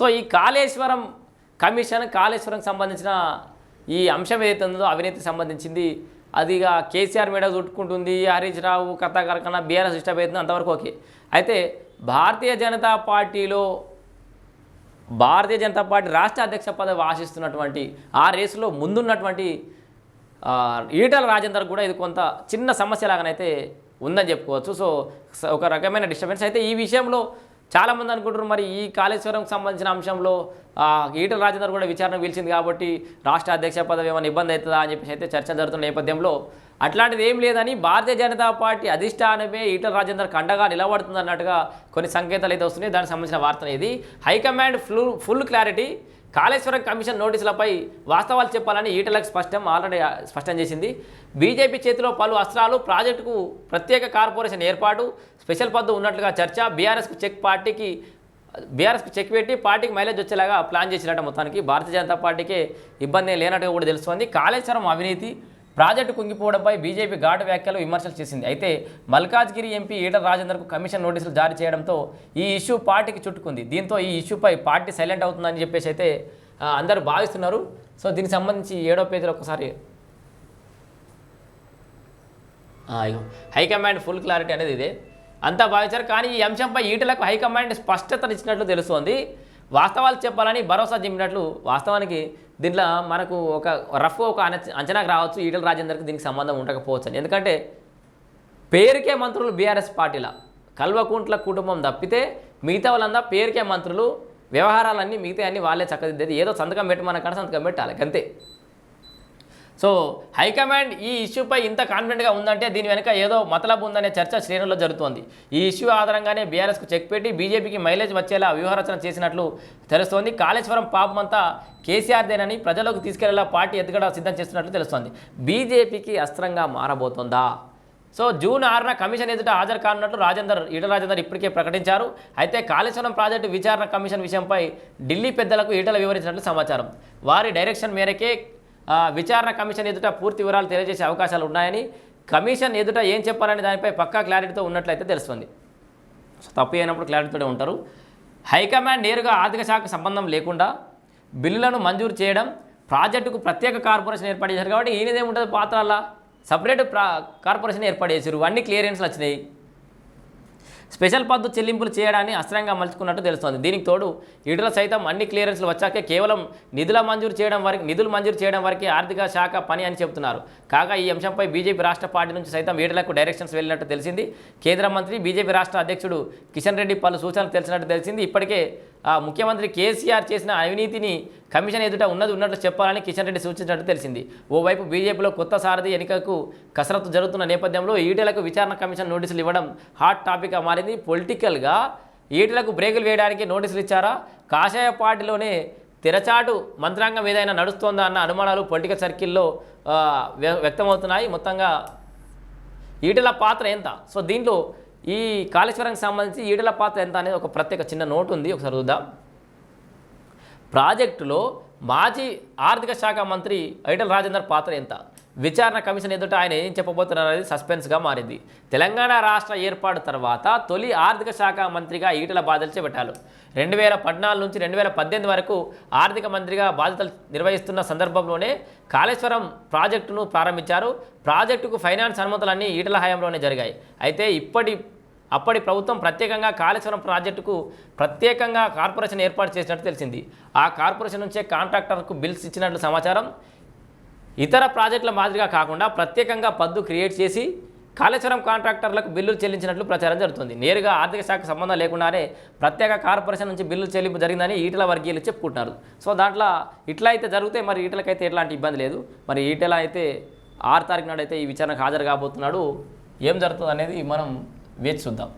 So ఈ Kaleshwaram commission కాళేశ్వరంకి సంబంధించిన ఈ అంశం ఏదైతే ఉందో అవినీతికి సంబంధించింది అదిగా కేసీఆర్ మీద చుట్టుకుంటుంది హరీష్ రావు కథా కరకన బీఆర్ఎస్ డిస్టర్బ్ అవుతుంది అంతవరకు ఓకే. అయితే భారతీయ జనతా పార్టీలో భారతీయ జనతా పార్టీ రాష్ట్ర అధ్యక్ష పదవి ఆశిస్తున్నటువంటి ఆ రేసులో ముందున్నటువంటి ఈటల రాజేందర్ కూడా ఇది కొంత చిన్న సమస్య లాగానైతే ఉందని చెప్పుకోవచ్చు. సో ఒక రకమైన డిస్టర్బెన్స్. అయితే ఈ విషయంలో చాలామంది అనుకుంటారు మరి ఈ కాళేశ్వరంకి సంబంధించిన అంశంలో ఈటల రాజేందర్ కూడా విచారణ పిలిచింది కాబట్టి రాష్ట్ర అధ్యక్ష పదవి ఏమైనా ఇబ్బంది అవుతుందా అని చెప్పేసి అయితే చర్చ జరుగుతున్న నేపథ్యంలో అట్లాంటిది ఏం లేదని భారతీయ జనతా పార్టీ అధిష్టానమే ఈటల రాజేందర్ కండగా నిలబడుతుంది అన్నట్టుగా కొన్ని సంకేతాలు అయితే వస్తున్నాయి. దానికి సంబంధించిన వార్త ఇది high command full full clarity Kaleshwaram commission నోటీసులపై వాస్తవాలు చెప్పాలని ఈటలకు స్పష్టం ఆల్రెడీ స్పష్టం చేసింది. బీజేపీ చేతిలో పలు అస్త్రాలు ప్రాజెక్టుకు ప్రత్యేక కార్పొరేషన్ ఏర్పాటు స్పెషల్ పద్దు ఉన్నట్లుగా చర్చ బీఆర్ఎస్కు చెక్ పార్టీకి బీఆర్ఎస్కి చెక్ పెట్టి పార్టీకి మైలేజ్ వచ్చేలాగా ప్లాన్ చేసినట్టు మొత్తానికి భారతీయ జనతా పార్టీకి ఇబ్బంది లేనట్టుగా కూడా తెలుస్తోంది. కాళేశ్వరం అవినీతి ప్రాజెక్టు కుంగిపోవడంపై బీజేపీ ఘాటు వ్యాఖ్యలు విమర్శలు చేసింది. అయితే మల్కాజ్గిరి ఎంపీ ఈటల రాజేందర్కు కమిషన్ నోటీసులు జారీ చేయడంతో ఈ ఇష్యూ పార్టీకి చుట్టుకుంది. దీంతో ఈ ఇష్యూపై పార్టీ సైలెంట్ అవుతుందని చెప్పేసి అయితే అందరూ భావిస్తున్నారు. సో దీనికి సంబంధించి ఏడో పేజీలో ఒకసారి హైకమాండ్ ఫుల్ క్లారిటీ అనేది ఇదే. అంతా భావించారు. కానీ ఈ అంశంపై ఈటలకు హైకమాండ్ స్పష్టతనిచ్చినట్లు తెలుస్తోంది. వాస్తవాలు చెప్పాలని భరోసా చెప్పినట్లు వాస్తవానికి దీంట్లో మనకు ఒక రఫ్ ఒక అంచనాకు రావచ్చు ఈటల రాజేందర్కి దీనికి సంబంధం ఉండకపోవచ్చు అని ఎందుకంటే పేరుకే మంత్రులు బీఆర్ఎస్ పార్టీల. కల్వకుంట్ల కుటుంబం తప్పితే మిగతా వాళ్ళందా పేరుకే మంత్రులు వ్యవహారాలన్నీ మిగతా అన్నీ వాళ్ళే చక్కదిద్దేది. ఏదో సంతకం పెట్టమనక్కడ సంతకం పెట్టాలి అంతే. సో హైకమాండ్ ఈ ఇష్యూపై ఇంత కాన్ఫిడెంట్గా ఉందంటే దీని వెనుక ఏదో మతలబు ఉందనే చర్చ శ్రేణుల్లో జరుగుతోంది. ఈ ఇష్యూ ఆధారంగానే బీఆర్ఎస్కు చెక్ పెట్టి బీజేపీకి మైలేజ్ వచ్చేలా వ్యూహరచన చేసినట్లు తెలుస్తోంది. కాళేశ్వరం పాపమంతా కేసీఆర్దేనని ప్రజలకు తీసుకెళ్ళేలా పార్టీ ఎత్తుగడ సిద్ధం చేస్తున్నట్లు తెలుస్తోంది. బీజేపీకి అస్త్రంగా మారబోతోందా? సో జూన్ ఆరున కమిషన్ ఎదుట హాజరు కానున్నట్లు రాజేందర్ ఈటల రాజేందర్ ఇప్పటికే ప్రకటించారు. అయితే కాళేశ్వరం ప్రాజెక్టు విచారణ కమిషన్ విషయంపై ఢిల్లీ పెద్దలకు ఈటల వివరించినట్లు సమాచారం. వారి డైరెక్షన్ మేరకే విచారణ కమిషన్ ఎదుట పూర్తి వివరాలు తెలియజేసే అవకాశాలు ఉన్నాయని కమిషన్ ఎదుట ఏం చెప్పాలనే దానిపై పక్కా క్లారిటీతో ఉన్నట్లయితే తెలుస్తుంది. సో తప్పు అయినప్పుడు క్లారిటీతోనే ఉంటారు. హైకమాండ్ నేరుగా ఆర్థిక శాఖ సంబంధం లేకుండా బిల్లులను మంజూరు చేయడం ప్రాజెక్టుకు ప్రత్యేక కార్పొరేషన్ ఏర్పాటు చేశారు కాబట్టి ఈయనదేముంటుంది పాత్ర సపరేట్ ప్రా కార్పొరేషన్ ఏర్పాటు చేశారు. అన్ని క్లియరెన్స్లు వచ్చినాయి. స్పెషల్ పద్దు చెల్లింపులు చేయడాన్ని అస్త్రంగా మలుచుకున్నట్టు తెలుస్తోంది. దీనికి తోడు ఈటల సైతం అన్ని క్లియరెన్స్లు వచ్చాకే కేవలం నిధుల మంజూరు చేయడం వరకు నిధులు మంజూరు చేయడం వరకే ఆర్థిక శాఖ పని అని చెబుతున్నారు. కాగా ఈ అంశంపై బీజేపీ రాష్ట్ర పార్టీ నుంచి సైతం ఈటలకు డైరెక్షన్స్ వెళ్ళినట్టు తెలిసింది. కేంద్ర మంత్రి బీజేపీ రాష్ట్ర అధ్యక్షుడు కిషన్ రెడ్డి పలు సూచనలు తెలిసినట్టు తెలిసింది. ఇప్పటికే ముఖ్యమంత్రి కేసీఆర్ చేసిన అవినీతిని కమిషన్ ఎదుట ఉన్నది ఉన్నట్లు చెప్పాలని కిషన్ రెడ్డి సూచించినట్టు తెలిసింది. ఓవైపు బీజేపీలో కొత్త సారథి ఎన్నికకు కసరత్తు జరుగుతున్న నేపథ్యంలో ఈటెలకు విచారణ కమిషన్ నోటీసులు ఇవ్వడం హాట్ టాపిక్గా మారింది. పొలిటికల్గా ఈటెలకు బ్రేకులు వేయడానికి నోటీసులు ఇచ్చారా? కాషాయ పార్టీలోనే తెరచాటు మంత్రాంగం ఏదైనా నడుస్తోందా అన్న అనుమానాలు పొలిటికల్ సర్కిల్లో వ్యక్తమవుతున్నాయి. మొత్తంగా ఈటల పాత్ర ఎంత? సో దీంట్లో ఈ కాళేశ్వరానికి సంబంధించి ఈడల పాత్ర ఎంత అనేది ఒక ప్రత్యేక చిన్న నోటు ఉంది ఒకసారి చూద్దాం. ప్రాజెక్టులో మాజీ ఆర్థిక శాఖ మంత్రి ఐటల్ రాజేందర్ పాత్ర ఎంత? విచారణ కమిషన్ ఎదుట ఆయన ఏం చెప్పబోతున్నారనేది సస్పెన్స్గా మారింది. తెలంగాణ రాష్ట్ర ఏర్పాటు తర్వాత తొలి ఆర్థిక శాఖ మంత్రిగా ఈటల బాధ్యతలు చేపట్టారు. రెండు వేల పద్నాలుగు నుంచి రెండు వేల పద్దెనిమిది వరకు ఆర్థిక మంత్రిగా బాధ్యతలు నిర్వహిస్తున్న సందర్భంలోనే కాళేశ్వరం ప్రాజెక్టును ప్రారంభించారు. ప్రాజెక్టుకు ఫైనాన్స్ అనుమతులన్నీ ఈటల హయాంలోనే జరిగాయి. అయితే ఇప్పటి అప్పటి ప్రభుత్వం ప్రత్యేకంగా కాళేశ్వరం ప్రాజెక్టుకు ప్రత్యేకంగా కార్పొరేషన్ ఏర్పాటు చేసినట్టు తెలిసింది. ఆ కార్పొరేషన్ నుంచే కాంట్రాక్టర్కు బిల్స్ ఇచ్చినట్లు సమాచారం. ఇతర ప్రాజెక్టుల మాదిరిగా కాకుండా ప్రత్యేకంగా పద్దు క్రియేట్ చేసి కాళేశ్వరం కాంట్రాక్టర్లకు బిల్లులు చెల్లించినట్లు ప్రచారం జరుగుతుంది. నేరుగా ఆర్థిక శాఖ సంబంధం లేకుండానే ప్రత్యేక కార్పొరేషన్ నుంచి బిల్లులు చెల్లింపు జరిగిందని ఈటల వర్గీయులు చెప్పుకుంటున్నారు. సో దాంట్లో ఇట్లా అయితే జరిగితే మరి ఈటలకైతే ఎట్లాంటి ఇబ్బంది లేదు. మరి ఈటల అయితే ఆరు తారీఖు నాడు అయితే ఈ విచారణకు హాజరు కాబోతున్నాడు. ఏం జరుగుతుంది అనేది మనం వేచి చూద్దాం.